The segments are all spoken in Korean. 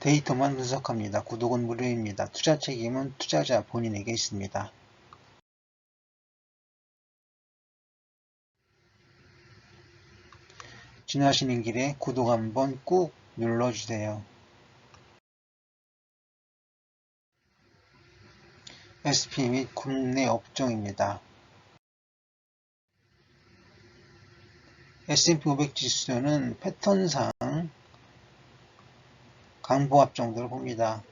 데이터만 분석합니다. 구독은 무료입니다. 투자 책임은 투자자 본인에게 있습니다. 지나시는 길에 구독 한번 꾹 눌러주세요. SP 및 국내 업종입니다. S&P 500 지수는 패턴상 강보합 정도로 봅니다.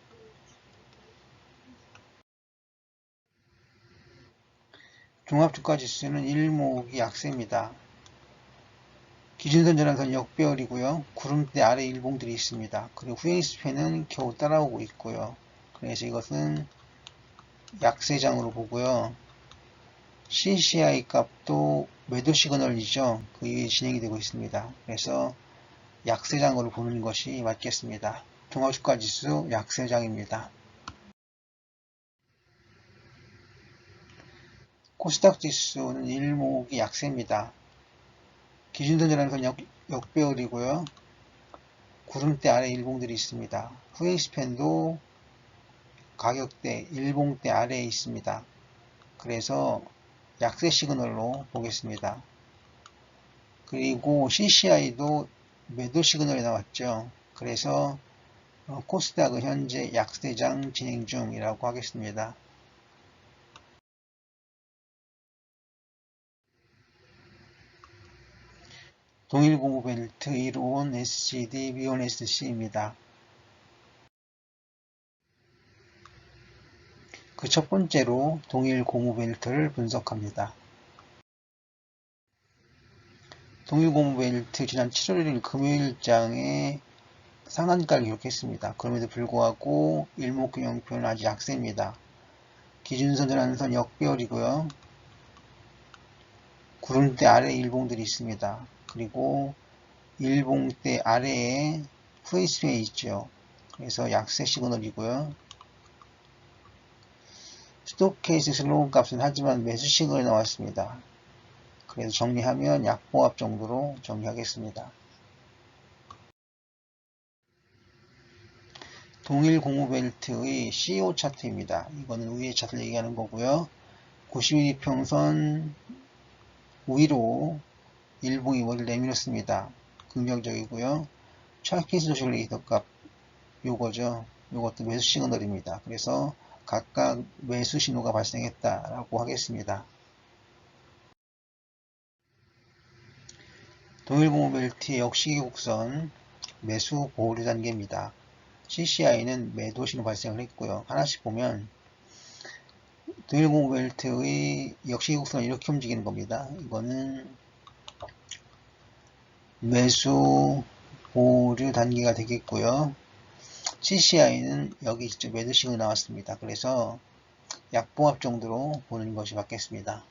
종합주가 지수는 일목이 약세입니다. 기준선 전환선 역배열이고요. 구름대 아래 일봉들이 있습니다. 그리고 후행스팬은 겨우 따라오고 있고요. 그래서 이것은 약세장으로 보고요. CCI 값도 매도 시그널이죠. 그 위에 진행이 되고 있습니다. 그래서 약세장으로 보는 것이 맞겠습니다. 종합주가 지수 약세장입니다. 코스닥 지수는 일목이 약세입니다. 기준선 전환선 역, 역배열이고요. 구름대 아래 일봉들이 있습니다. 후행스팬도 가격대 일봉대 아래에 있습니다. 그래서 약세 시그널로 보겠습니다. 그리고 CCI도 매도 시그널이 나왔죠. 그래서 어, 코스닥은 현재 약세장 진행 중이라고 하겠습니다. 동일고무벨트 1온 SCD, 미온 SC입니다. 그 첫 번째로 동일 고무벨트를 분석합니다. 동일 고무벨트 지난 7월 1일 금요일장에 상한가를 기록했습니다. 그럼에도 불구하고 일목균형표는 아직 약세입니다. 기준선 전환선 역배열이고요. 구름대 아래 일봉들이 있습니다. 그리고 일봉대 아래에 후웨이스웨이 있죠. 그래서 약세 시그널이고요. 스토케이스 슬로우 값은 하지만 매수 시그널이 나왔습니다. 그래서 정리하면 약보합 정도로 정리하겠습니다. 동일 고무벨트의 CO 차트입니다. 이거는 위의 차트를 얘기하는 거고요. 90mm 평선 위로 일봉이 머리를 내밀었습니다. 긍정적이고요. 차키스 조식 레이더 값 요거죠. 요것도 매수 시그널입니다. 그래서 각각 매수 신호가 발생했다라고 하겠습니다. 동일고무벨트의 역시기 곡선 매수 보류 단계입니다. CCI는 매도 신호 발생을 했고요. 하나씩 보면 동일고무벨트의 역시기 곡선은 이렇게 움직이는 겁니다. 이거는 매수 보류 단계가 되겠고요. CCI는 여기 직접 매도식으로 나왔습니다. 그래서 약봉합 정도로 보는 것이 맞겠습니다.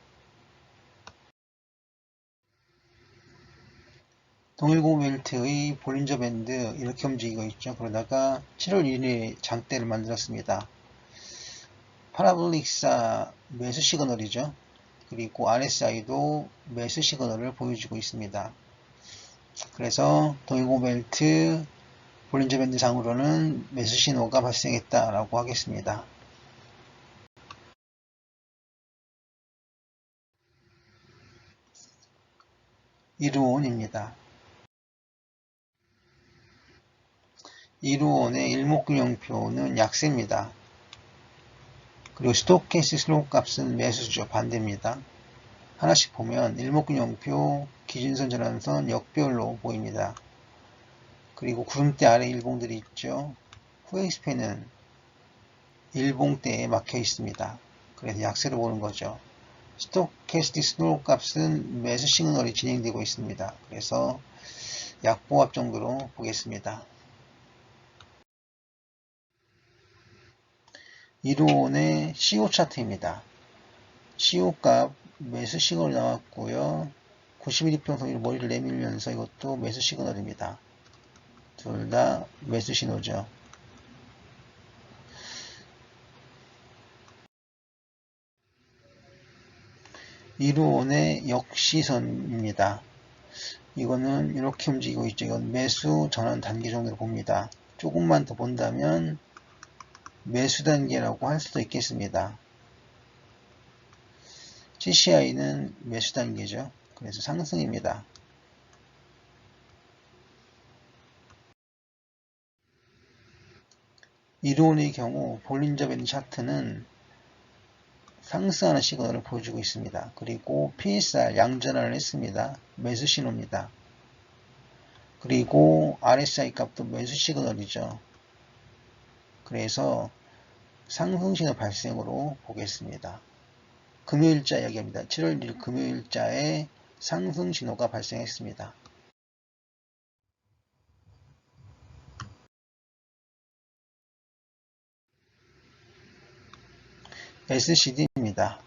동일고 벨트의 볼린저 밴드 이렇게 움직이고 있죠. 그러다가 7월 1일에 장대를 만들었습니다. 파라볼릭사 매수 시그널이죠. 그리고 RSI도 매수 시그널을 보여주고 있습니다. 그래서 동일고 벨트 볼린저 밴드 상으로는 매수 신호가 발생했다라고 하겠습니다. 이루온입니다. 이루온의 일목균형표는 약세입니다. 그리고 스토캐스 슬로우 값은 매수죠. 반대입니다. 하나씩 보면 일목균형표, 기준선 전환선, 역별로 보입니다. 그리고 구름대 아래 일봉들이 있죠. 후엑스펜은 일봉대에 막혀 있습니다. 그래서 약세로 보는 거죠. 스토캐스틱 스노우 값은 매수 시그널이 진행되고 있습니다. 그래서 약보합 정도로 보겠습니다. 이론의 CO 차트입니다. CO 값 매수 시그널이 나왔고요. 90mm 평선으로 머리를 내밀면서 이것도 매수 시그널입니다. 둘 다 매수 신호죠. 이론의 역시선입니다. 이거는 이렇게 움직이고 있죠. 이건 매수 전환 단계 정도로 봅니다. 조금만 더 본다면 매수 단계라고 할 수도 있겠습니다. CCI는 매수 단계죠. 그래서 상승입니다. 이론의 경우 볼린저 밴드 차트는 상승하는 시그널을 보여주고 있습니다. 그리고 PSR 양전환을 했습니다. 매수 신호입니다. 그리고 RSI 값도 매수 시그널이죠. 그래서 상승 신호 발생으로 보겠습니다. 금요일자 이야기합니다. 7월 1일 금요일자에 상승 신호가 발생했습니다. SCD입니다.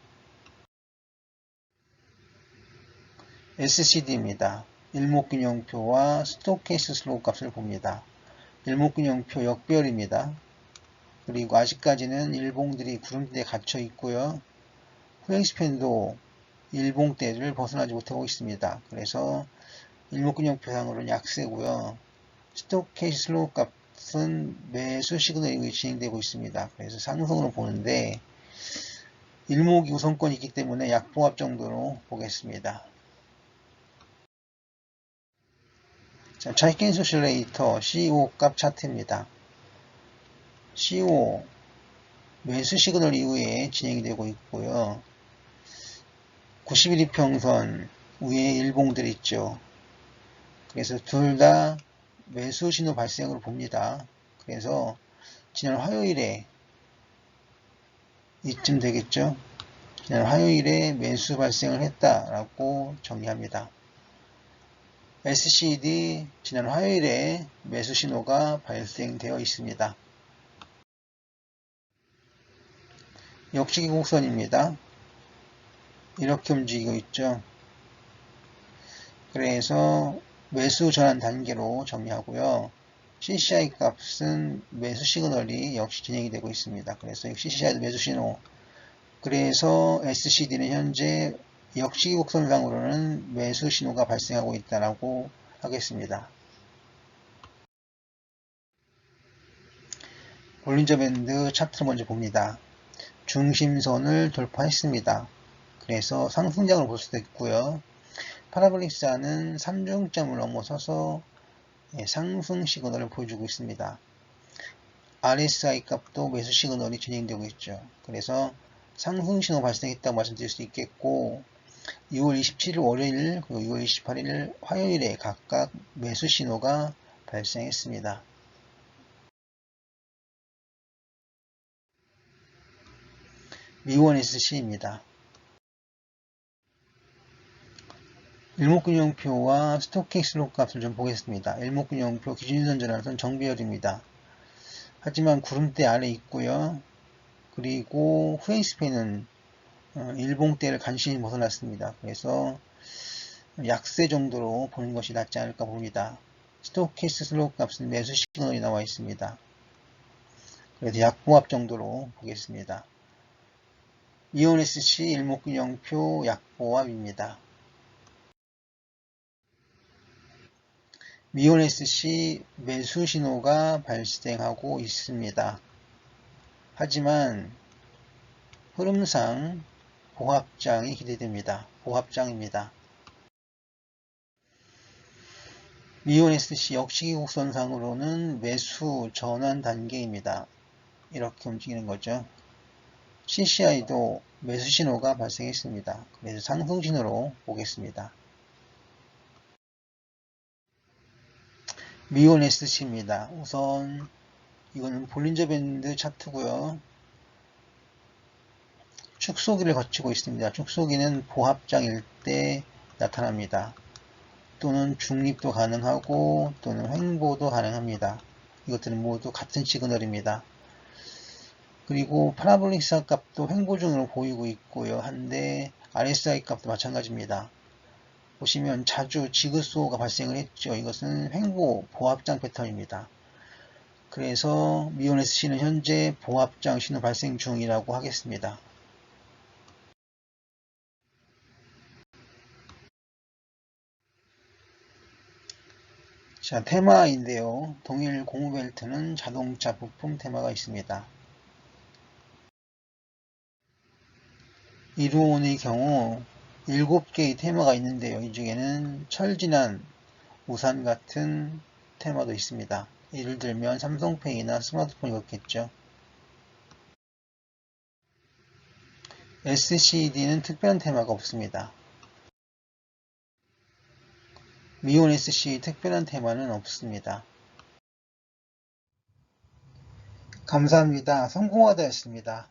SCD입니다. 일목균형표와 스토케이스 슬로우 값을 봅니다. 일목균형표 역별입니다. 그리고 아직까지는 일봉들이 구름대에 갇혀 있고요. 후행스팬도 일봉대를 벗어나지 못하고 있습니다. 그래서 일목균형표상으로는 약세고요. 스토케이스 슬로우 값은 매수 시그널이 진행되고 있습니다. 그래서 상승으로 보는데 일목이 우선권이 있기 때문에 약봉합 정도로 보겠습니다. 자, 차이켄 소실레이터 CO 값 차트입니다. CO 매수 시그널 이후에 진행이 되고 있고요. 91일 평선 위에 일봉들 있죠. 그래서 둘 다 매수 신호 발생으로 봅니다. 그래서 지난 화요일에 이쯤 되겠죠. 지난 화요일에 매수 발생을 했다라고 정리합니다. SCD 지난 화요일에 매수 신호가 발생되어 있습니다. 역시기 곡선입니다. 이렇게 움직이고 있죠. 그래서 매수 전환 단계로 정리하고요. CCI 값은 매수 시그널이 역시 진행이 되고 있습니다. 그래서 CCI도 매수 신호. 그래서 SCD는 현재 역시 곡선상으로는 매수 신호가 발생하고 있다고 하겠습니다. 볼린저 밴드 차트를 먼저 봅니다. 중심선을 돌파했습니다. 그래서 상승장을 볼 수도 있고요. 파라볼릭사는 3중점을 넘어서서 예, 상승 시그널을 보여주고 있습니다. RSI 값도 매수 시그널이 진행되고 있죠. 그래서 상승 신호 발생했다고 말씀드릴 수 있겠고 2월 27일 월요일 그리고 2월 28일 화요일에 각각 매수 신호가 발생했습니다. 미원 SC입니다. 일목균형표와 스토킹슬롯 값을 좀 보겠습니다. 일목균형표 기준선 전환선 정비열입니다. 하지만 구름대 아래 있고요. 그리고 후행스팬은 어, 일봉대를 간신히 벗어났습니다. 그래서 약세 정도로 보는 것이 낫지 않을까 봅니다. 스토키스 슬롯 값은 매수 시그널이 나와 있습니다. 그래서 약보합 정도로 보겠습니다. 이온SC 일목균형표 약보합입니다. 미온 SC 매수 신호가 발생하고 있습니다. 하지만 흐름상 보합장이 기대됩니다. 보합장입니다. 미온 SC 역시 곡선상으로는 매수 전환 단계입니다. 이렇게 움직이는 거죠. CCI도 매수 신호가 발생했습니다. 그래서 상승 신호로 보겠습니다. 미온 SC입니다. 우선 이거는 볼린저 밴드 차트고요. 축소기를 거치고 있습니다. 축소기는 보합장일 때 나타납니다. 또는 중립도 가능하고 또는 횡보도 가능합니다. 이것들은 모두 같은 시그널입니다. 그리고 파라볼릭사 값도 횡보중으로 보이고 있고요. 한데 RSI 값도 마찬가지입니다. 보시면 자주 지그소가 발생을 했죠. 이것은 횡보 보합장 패턴입니다. 그래서 미온 SC는 현재 보합장 신호 발생 중이라고 하겠습니다. 자, 테마인데요. 동일 고무벨트는 자동차 부품 테마가 있습니다. 이루온의 경우 7개의 테마가 있는데요. 이 중에는 철진한 우산 같은 테마도 있습니다. 예를 들면 삼성페이나 스마트폰이었겠죠. SCD는 특별한 테마가 없습니다. 미온 SC 특별한 테마는 없습니다. 감사합니다. 성공하다였습니다.